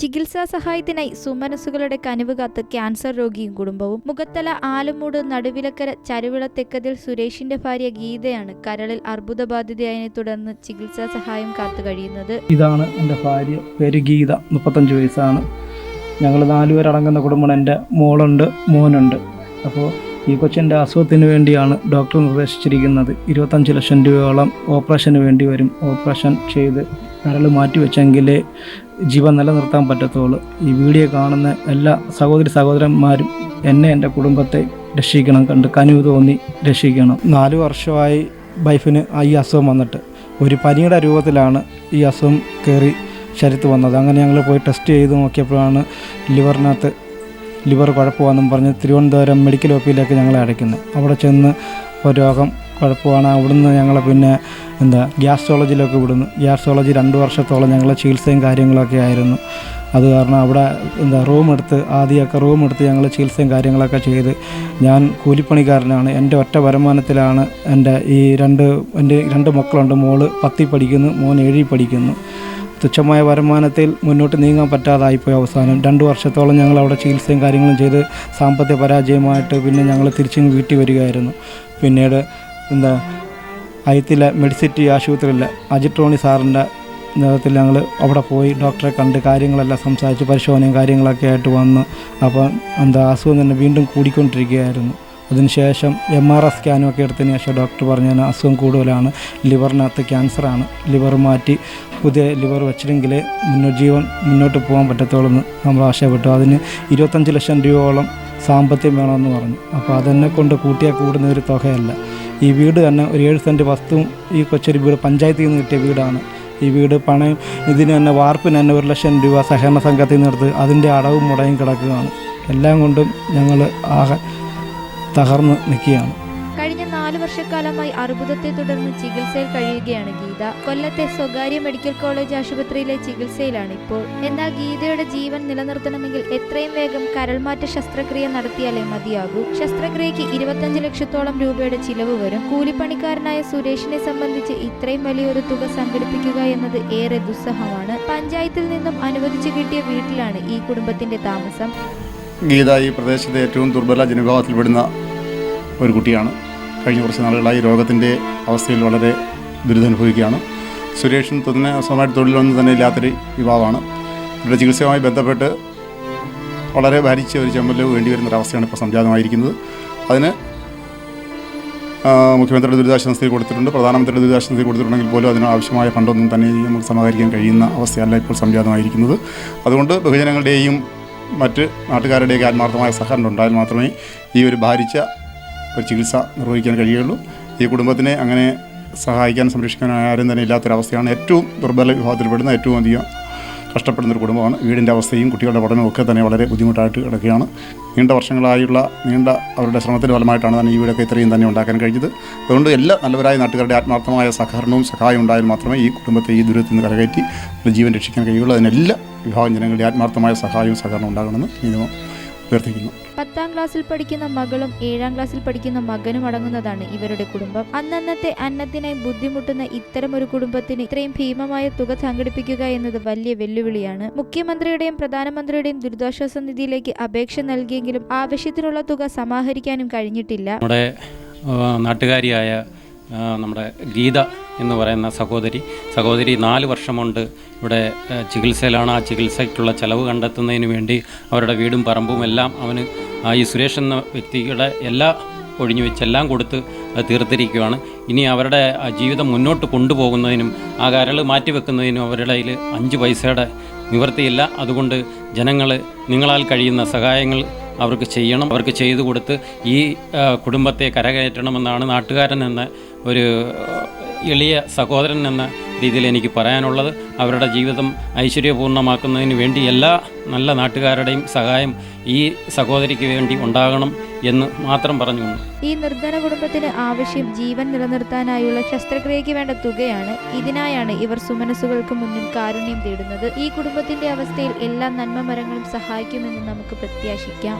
ചികിത്സാ സഹായത്തിനായി സുമനസ്സുകളുടെ കനിവ് കാത്ത് ക്യാൻസർ രോഗിയും കുടുംബവും. മുഖത്തല ആലുമൂട് നടുവിലക്കര ചരുവിള തെക്കതിൽ സുരേഷിന്റെ ഭാര്യ ഗീതയാണ് കരളിൽ അർബുദബാധിതയായതിനെ തുടർന്ന് ചികിത്സാ സഹായം കാത്തു കഴിയുന്നത്. ഇതാണ് എന്റെ ഭാര്യ പേര് ഗീത മുപ്പത്തഞ്ച് വയസ്സാണ്. ഞങ്ങൾ നാലുപേരടങ്ങുന്ന കുടുംബം എന്റെ മോളുണ്ട് മോനുണ്ട്. അപ്പോൾ ഈ കൊച്ചിന്റെ അസുഖത്തിന് വേണ്ടിയാണ് ഡോക്ടർ നിർദ്ദേശിച്ചിരിക്കുന്നത്. ഇരുപത്തഞ്ച് ലക്ഷം രൂപയോളം ഓപ്പറേഷന് വേണ്ടി വരും. ഓപ്പറേഷൻ ചെയ്ത് കരൾ മാറ്റി വെച്ചെങ്കിൽ ജീവൻ നിലനിർത്താൻ പറ്റത്തുള്ളൂ. ഈ വീഡിയോ കാണുന്ന എല്ലാ സഹോദരി സഹോദരന്മാരും എന്നെ എന്റെ കുടുംബത്തെ രക്ഷിക്കണം കണ്ട് കനിവ് തോന്നി രക്ഷിക്കണം. നാല് വർഷമായി വൈഫിന് ഈ അസുഖം വന്നിട്ട്. ഒരു പനിയുടെ രൂപത്തിലാണ് ഈ അസുഖം കയറി ശരീരത്ത് വന്നത്. അങ്ങനെ ഞങ്ങൾ പോയി ടെസ്റ്റ് ചെയ്ത് നോക്കിയപ്പോഴാണ് ലിവറിനകത്ത് ലിവർ കുഴപ്പമാണെന്നും പറഞ്ഞ് തിരുവനന്തപുരം മെഡിക്കൽ ഓഫീസിലേക്ക് ഞങ്ങളെ അടയ്ക്കുന്നത് അവിടെ ചെന്ന് രോഗം കുഴപ്പമാണ്. അവിടുന്ന് ഞങ്ങളെ പിന്നെ എന്താ ഗ്യാസ്ട്രോളജിയിലൊക്കെ വിടുന്നു. ഗ്യാസ്ട്രോളജി രണ്ട് വർഷത്തോളം ഞങ്ങളെ ചികിത്സയും കാര്യങ്ങളൊക്കെ ആയിരുന്നു. അത് കാരണം അവിടെ എന്താ റൂം എടുത്ത് ആദ്യമൊക്കെ റൂം എടുത്ത് ഞങ്ങൾ ചികിത്സയും കാര്യങ്ങളൊക്കെ ചെയ്ത് ഞാൻ കൂലിപ്പണിക്കാരനാണ്. എന്റെ ഒറ്റ വരുമാനത്തിലാണ് എന്റെ ഈ രണ്ട് എന്റെ രണ്ട് മക്കളുണ്ട്. മോൾ പത്തിൽ പഠിക്കുന്നു മോൻ ഏഴിൽ പഠിക്കുന്നു. തുച്ഛമായ വരുമാനത്തിൽ മുന്നോട്ട് നീങ്ങാൻ പറ്റാതായിപ്പോയി അവസാനം. രണ്ട് വർഷത്തോളം ഞങ്ങൾ അവിടെ ചികിത്സയും കാര്യങ്ങളും ചെയ്ത് സാമ്പത്തിക പരാജയമായിട്ട് പിന്നെ ഞങ്ങൾ തിരിച്ചും വീട്ടിൽ വരികയായിരുന്നു. പിന്നീട് എന്താ അയത്തിലെ മെഡിസിറ്റി ആശുപത്രിയിലെ അജിട്രോണി സാറിന്റെ നേതൃത്വത്തിൽ ഞങ്ങൾ അവിടെ പോയി ഡോക്ടറെ കണ്ട് കാര്യങ്ങളെല്ലാം സംസാരിച്ച് പരിശോധനയും കാര്യങ്ങളൊക്കെ ആയിട്ട് വന്ന് അപ്പം എന്താ അസുഖം തന്നെ വീണ്ടും കൂടിക്കൊണ്ടിരിക്കുകയായിരുന്നു. അതിനുശേഷം എം ആർ ഐ സ്കാനും ഒക്കെ എടുത്തതിന് ശേഷം ഡോക്ടർ പറഞ്ഞു തന്നെ അസുഖം കൂടുതലാണ് ലിവറിനകത്ത് ക്യാൻസറാണ് ലിവർ മാറ്റി പുതിയ ലിവർ വെച്ചില്ലെങ്കിൽ മുന്നോട്ട് ജീവൻ മുന്നോട്ട് പോകാൻ പറ്റത്തുള്ളൂ എന്ന് നമ്മൾ ആശയപ്പെട്ടു. അതിന് ഇരുപത്തഞ്ച് ലക്ഷം രൂപയോളം സാമ്പത്തികം വേണമെന്ന് പറഞ്ഞു. അപ്പോൾ അതെന്നെ കൊണ്ട് കൂട്ടിയാൽ കൂടുന്ന ഒരു തുകയല്ല. ഈ വീട് തന്നെ ഒരു ഏഴ് സെന്റ് വസ്തുവും ഈ കൊച്ചൊരു വീട് പഞ്ചായത്തിൽ നിന്ന് കിട്ടിയ വീടാണ്. ഈ വീട് പണയം ഇതിന് തന്നെ വാർപ്പിന് തന്നെ ഒരു ലക്ഷം രൂപ സഹകരണ സംഘത്തിൽ നിന്ന് എടുത്ത് അതിന്റെ അടവും മുടയും കിടക്കുകയാണ്. എല്ലാം കൊണ്ടും ഞങ്ങൾ ആകെ തകർന്ന് നിൽക്കുകയാണ്. നാലു വർഷക്കാലമായി അർബുദത്തെ തുടർന്ന് ചികിത്സയിൽ കഴിയുകയാണ് ഗീത. കൊല്ലത്തെ സ്വകാര്യ മെഡിക്കൽ കോളേജ് ആശുപത്രിയിലെ ചികിത്സയിലാണ് ഇപ്പോൾ. എന്നാൽ ഗീതയുടെ ജീവൻ നിലനിർത്തണമെങ്കിൽ എത്രയും വേഗം കരൾമാറ്റ ശസ്ത്രക്രിയ നടത്തിയാലേ മതിയാകൂ. ശസ്ത്രക്രിയയ്ക്ക് ഇരുപത്തഞ്ച് ലക്ഷത്തോളം രൂപയുടെ ചിലവ് വരും. കൂലിപ്പണിക്കാരനായ സുരേഷിനെ സംബന്ധിച്ച് ഇത്രയും വലിയൊരു തുക സംഘടിപ്പിക്കുക എന്നത് ഏറെ ദുസ്സഹമാണ്. പഞ്ചായത്തിൽ നിന്നും അനുവദിച്ചു കിട്ടിയ വീട്ടിലാണ് ഈ കുടുംബത്തിന്റെ താമസം. ഗീത ഈ പ്രദേശത്തെ ഏറ്റവും ദുർബല ജനവിഭാഗത്തിൽപ്പെടുന്ന ഒരു കുട്ടിയാണ്. കഴിഞ്ഞ കുറച്ച് നാളുകളായി രോഗത്തിന്റെ അവസ്ഥയിൽ വളരെ ദുരിതമനുഭവിക്കുകയാണ്. സുരേഷൻ തന്നെ സ്വന്തമായിട്ട് തൊഴിലൊന്നും തന്നെ ഇല്ലാത്തൊരു യുവാവാണ്. ഇവരുടെ ചികിത്സയുമായി ബന്ധപ്പെട്ട് വളരെ ഭാരിച്ച ഒരു ചെമ്മൽ വേണ്ടി വരുന്നൊരവസ്ഥയാണ് ഇപ്പോൾ സംജാതമായിരിക്കുന്നത്. അതിന് മുഖ്യമന്ത്രിയുടെ ദുരിതാശ്വാസ നിധി കൊടുത്തിട്ടുണ്ട്. പ്രധാനമന്ത്രിയുടെ ദുരിതാശ്വാസ നിധി കൊടുത്തിട്ടുണ്ടെങ്കിൽ പോലും അതിന് ആവശ്യമായ ഫണ്ടൊന്നും തന്നെ നമുക്ക് സമാഹരിക്കാൻ കഴിയുന്ന അവസ്ഥയല്ല ഇപ്പോൾ സംജാതമായിരിക്കുന്നത്. അതുകൊണ്ട് ബഹുജനങ്ങളുടെയും മറ്റ് നാട്ടുകാരുടെയൊക്കെ ആത്മാർത്ഥമായ സഹകരണം ഉണ്ടായാൽ മാത്രമേ ഈ ഒരു ഭാരിച്ച ഒരു ചികിത്സ നിർവഹിക്കാൻ കഴിയുള്ളൂ ഈ കുടുംബത്തിനെ അങ്ങനെ സഹായിക്കാൻ സംരക്ഷിക്കാൻ ആരും തന്നെ ഇല്ലാത്തൊരവസ്ഥയാണ് ഏറ്റവും ദുർബല വിഭാഗത്തിൽപ്പെടുന്ന ഏറ്റവും അധികം കഷ്ടപ്പെടുന്ന ഒരു കുടുംബമാണ്. വീടിന്റെ അവസ്ഥയും കുട്ടികളുടെ പഠനവും ഒക്കെ തന്നെ വളരെ ബുദ്ധിമുട്ടായിട്ട് കിടക്കുകയാണ്. നീണ്ട വർഷങ്ങളായുള്ള നീണ്ട അവരുടെ ശ്രമത്തിന്റെ ഫലമായിട്ടാണ് തന്നെ ഈ വീടൊക്കെ ഇത്രയും തന്നെ ഉണ്ടാക്കാൻ കഴിഞ്ഞത്. അതുകൊണ്ട് എല്ലാ നല്ലവരായ നാട്ടുകാരുടെ ആത്മാർത്ഥമായ സഹകരണവും സഹായം ഉണ്ടായാൽ മാത്രമേ ഈ കുടുംബത്തെ ഈ ദുരിതത്തിൽ നിന്ന് കരകയറ്റി ജീവൻ രക്ഷിക്കാൻ കഴിയുള്ളൂ. അതിനെല്ലാ വിഭാഗം ജനങ്ങളുടെ ആത്മാർത്ഥമായ സഹായവും സഹകരണവും ഉണ്ടാകണമെന്ന് നിയമം അഭ്യർത്ഥിക്കുന്നു പത്താം ക്ലാസ്സിൽ പഠിക്കുന്ന മകളും ഏഴാം ക്ലാസ്സിൽ പഠിക്കുന്ന മകനും അടങ്ങുന്നതാണ് ഇവരുടെ കുടുംബം. അന്നന്നത്തെ അന്നത്തിനായി ബുദ്ധിമുട്ടുന്ന ഇത്തരം ഒരു കുടുംബത്തിന് ഇത്രയും ഭീമമായ തുക സംഘടിപ്പിക്കുക എന്നത് വലിയ വെല്ലുവിളിയാണ്. മുഖ്യമന്ത്രിയുടെയും പ്രധാനമന്ത്രിയുടെയും ദുരിതാശ്വാസ നിധിയിലേക്ക് അപേക്ഷ നൽകിയെങ്കിലും ആവശ്യത്തിനുള്ള തുക സമാഹരിക്കാനും കഴിഞ്ഞിട്ടില്ല. നമ്മുടെ നാട്ടുകാരിയായ നമ്മുടെ ഗീത എന്ന് പറയുന്ന സഹോദരി. സഹോദരി നാല് വർഷം കൊണ്ട് ഇവിടെ ചികിത്സയിലാണ്. ആ ചികിത്സയ്ക്കുള്ള ചെലവ് കണ്ടെത്തുന്നതിന് വേണ്ടി അവരുടെ വീടും പറമ്പും എല്ലാം അവന് ഈ സുരേഷ് എന്ന വ്യക്തിയുടെ എല്ലാ ഒഴിഞ്ഞു വെച്ചെല്ലാം കൊടുത്ത് തീർത്തിരിക്കുകയാണ് ഇനി അവരുടെ ജീവിതം മുന്നോട്ട് കൊണ്ടുപോകുന്നതിനും ആ കരൾ മാറ്റിവെക്കുന്നതിനും അവരുടെ അഞ്ച് പൈസയുടെ നിവൃത്തിയില്ല അതുകൊണ്ട് ജനങ്ങൾ നിങ്ങളാൽ കഴിയുന്ന സഹായങ്ങൾ അവർക്ക് ചെയ്യണം അവർക്ക് ചെയ്തു കൊടുത്ത് ഈ കുടുംബത്തെ കരകയറ്റണമെന്നാണ് നാട്ടുകാരൻ എന്ന ഒരു എളിയ സഹോദരൻ എന്ന രീതിയിൽ എനിക്ക് പറയാനുള്ളത്. അവരുടെ ജീവിതം ഐശ്വര്യപൂർണമാക്കുന്നതിന് വേണ്ടി എല്ലാ നല്ല നാട്ടുകാരുടെയും സഹായം ഈ സഹോദരിക്ക് വേണ്ടി ഉണ്ടാകണം എന്ന് മാത്രം പറഞ്ഞു ഈ നിർധന കുടുംബത്തിന് ആവശ്യം ജീവൻ നിലനിർത്താനായുള്ള ശസ്ത്രക്രിയയ്ക്ക് വേണ്ട തുകയാണ്. ഇതിനായാണ് ഇവർ സുമനസുകൾക്ക് മുന്നിൽ കാരുണ്യം തേടുന്നത്. ഈ കുടുംബത്തിന്റെ അവസ്ഥയിൽ എല്ലാ നന്മ മരങ്ങളും സഹായിക്കുമെന്ന് നമുക്ക് പ്രത്യാശിക്കാം.